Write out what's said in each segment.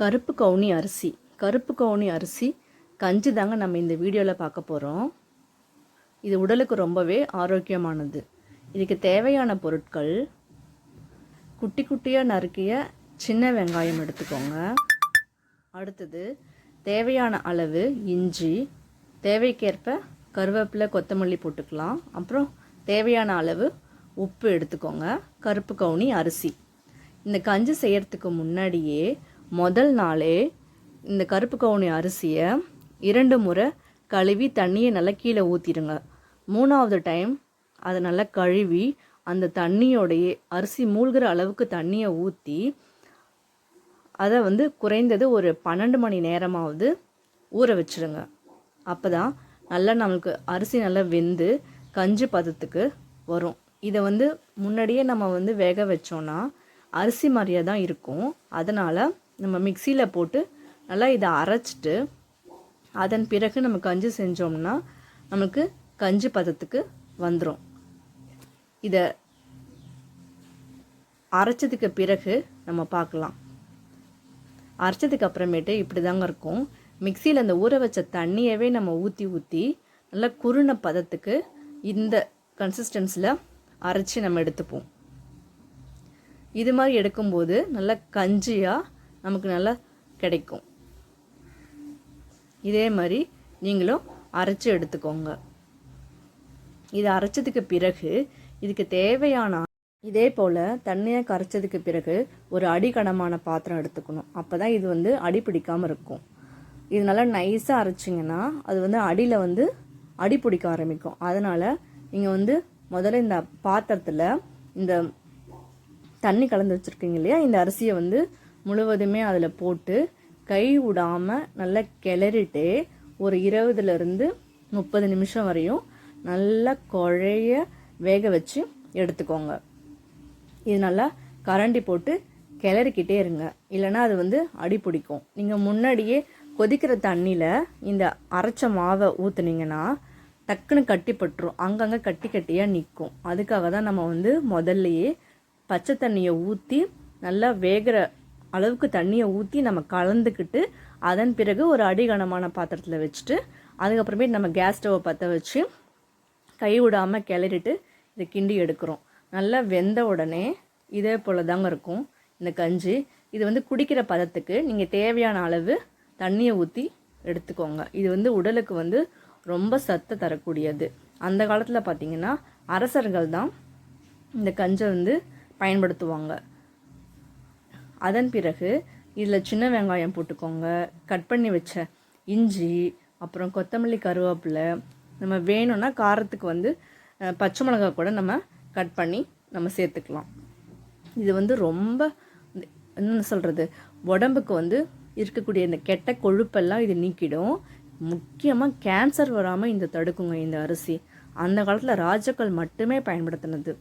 கருப்பு கவுனி அரிசி. கருப்பு கவுனி அரிசி கஞ்சி தாங்க நம்ம இந்த வீடியோவில் பார்க்க போகிறோம் இது உடலுக்கு ரொம்பவே ஆரோக்கியமானது. இதுக்கு தேவையான பொருட்கள் குட்டி குட்டியாக நறுக்கிய சின்ன வெங்காயம் எடுத்துக்கோங்க. அடுத்தது தேவையான அளவு இஞ்சி தேவைக்கேற்ப கருவேப்பிலை கொத்தமல்லி போட்டுக்கலாம். அப்புறம் தேவையான அளவு உப்பு எடுத்துக்கோங்க. கருப்பு கவுனி அரிசி. இந்த கஞ்சி செய்கிறதுக்கு முன்னாடியே முதல் நாளே இந்த கருப்பு கவுனி அரிசியை இரண்டு முறை கழுவி தண்ணியை நல்லா கீழே ஊற்றிடுங்க மூணாவது டைம் அதை நல்லா கழுவி அந்த தண்ணியோடையே அரிசி மூழ்கிற அளவுக்கு தண்ணியை ஊற்றி அதை வந்து குறைந்தது ஒரு பன்னெண்டு மணி நேரமாவது ஊற வச்சுருங்க. அப்போ தான் நல்லா நம்மளுக்கு அரிசி நல்லா வெந்து கஞ்சி பதத்துக்கு வரும். இதை வந்து முன்னாடியே நம்ம வந்து வேக வச்சோன்னா அரிசி மாதிரியே தான் இருக்கும். அதனால் நம்ம மிக்சியில் போட்டு நல்லா இதை அரைச்சிட்டு அதன் பிறகு நம்ம கஞ்சி செஞ்சோம்னா நமக்கு கஞ்சி பதத்துக்கு வந்துடும் இதை அரைச்சதுக்கு பிறகு நம்ம பார்க்கலாம். அரைச்சதுக்கு அப்புறமேட்டு இப்படி தாங்க இருக்கும். மிக்சியில் அந்த ஊற வச்ச தண்ணியவே நம்ம ஊற்றி ஊற்றி நல்லா குருண பதத்துக்கு இந்த கன்சிஸ்டன்ஸில் அரைச்சி நம்ம எடுத்துப்போம். இது மாதிரி எடுக்கும்போது நல்லா கஞ்சியாக நமக்கு நல்லா கிடைக்கும். இதே மாதிரி நீங்களும் அரைச்சி எடுத்துக்கோங்க. இது அரைச்சதுக்கு பிறகு இதுக்கு தேவையான இதே போல் தண்ணியை கரைச்சதுக்கு பிறகு ஒரு அடிக்கனமான பாத்திரம் எடுத்துக்கணும். அப்போ தான் இது வந்து அடி பிடிக்காமல் இருக்கும். இது நல்லா நைஸாக அரைச்சிங்கன்னா அது வந்து அடியில் வந்து அடி பிடிக்க ஆரம்பிக்கும். அதனால் நீங்கள் வந்து முதல்ல இந்த பாத்திரத்தில் இந்த தண்ணி கலந்து வச்சுருக்கீங்க இல்லையா இந்த அரிசியை வந்து முழுவதுமே அதில் போட்டு கை விடாமல் நல்லா கிளறிட்டு ஒரு இருபதுலேருந்து முப்பது நிமிஷம் வரையும் நல்லா குழைய வேக வச்சு எடுத்துக்கோங்க. இது நல்லா கரண்டி போட்டு கிளறிக்கிட்டே இருங்க. இல்லைன்னா அது வந்து அடி பிடிக்கும். நீங்கள் முன்னாடியே கொதிக்கிற தண்ணியில் இந்த அரைச்ச மாவை ஊற்றுனீங்கன்னா டக்குன்னு கட்டிப்பட்டுரும் அங்கங்கே கட்டி கட்டியாக நிற்கும் அதுக்காக தான் நம்ம வந்து முதல்லையே பச்சை தண்ணியை ஊற்றி நல்லா வேகிற அளவுக்கு தண்ணியை ஊற்றி நம்ம கலந்துக்கிட்டு அதன் பிறகு ஒரு அடிகனமான பாத்திரத்தில் வச்சுட்டு அதுக்கப்புறமே நம்ம கேஸ் ஸ்டவ்வை பற்ற வச்சு கை விடாமல் கிளறிட்டு இதை கிண்டி எடுக்கிறோம். நல்லா வெந்த உடனே இதே போல் தாங்க இருக்கும். இந்த கஞ்சி இது வந்து குடிக்கிற பதத்துக்கு நீங்கள் தேவையான அளவு தண்ணியை ஊற்றி எடுத்துக்கோங்க. இது வந்து உடலுக்கு வந்து ரொம்ப சத்தை தரக்கூடியது. அந்த காலத்தில் பார்த்திங்கன்னா அரசர்கள் தான் இந்த கஞ்சை வந்து பயன்படுத்துவாங்க. அதன் பிறகு இதில் சின்ன வெங்காயம் போட்டுக்கோங்க. கட் பண்ணி வச்ச இஞ்சி அப்புறம் கொத்தமல்லி கருவேப்பிலை நம்ம வேணும்னா காரத்துக்கு வந்து பச்சை மிளகாய் கூட நம்ம கட் பண்ணி நம்ம சேர்த்துக்கலாம். இது வந்து ரொம்ப என்ன சொல்கிறது உடம்புக்கு வந்து இருக்கக்கூடிய இந்த கெட்ட கொழுப்பெல்லாம் இது நீக்கிடும். முக்கியமாக கேன்சர் வராமல் இந்த தடுக்குங்க இந்த அரிசி. அந்த காலத்தில் ராஜாக்கள் மட்டுமே பயன்படுத்தினது.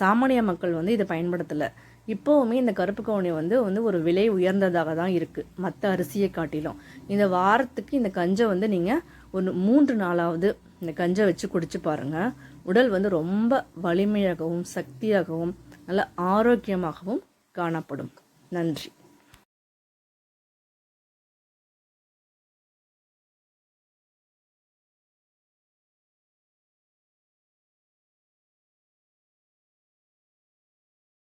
சாமானிய மக்கள் வந்து இதை பயன்படுத்தலை. இப்போவுமே இந்த கருப்பு கவுனி வந்து வந்து ஒரு விலை உயர்ந்ததாக தான் இருக்குது மற்ற அரிசியை காட்டிலும். இந்த வாரத்துக்கு இந்த கஞ்சை வந்து நீங்கள் ஒரு மூன்று நாளாவது இந்த கஞ்சை வச்சு குடிச்சு பாருங்கள் உடல் வந்து ரொம்ப வலிமையாகவும் சக்தியாகவும் நல்ல ஆரோக்கியமாகவும் காணப்படும். நன்றி.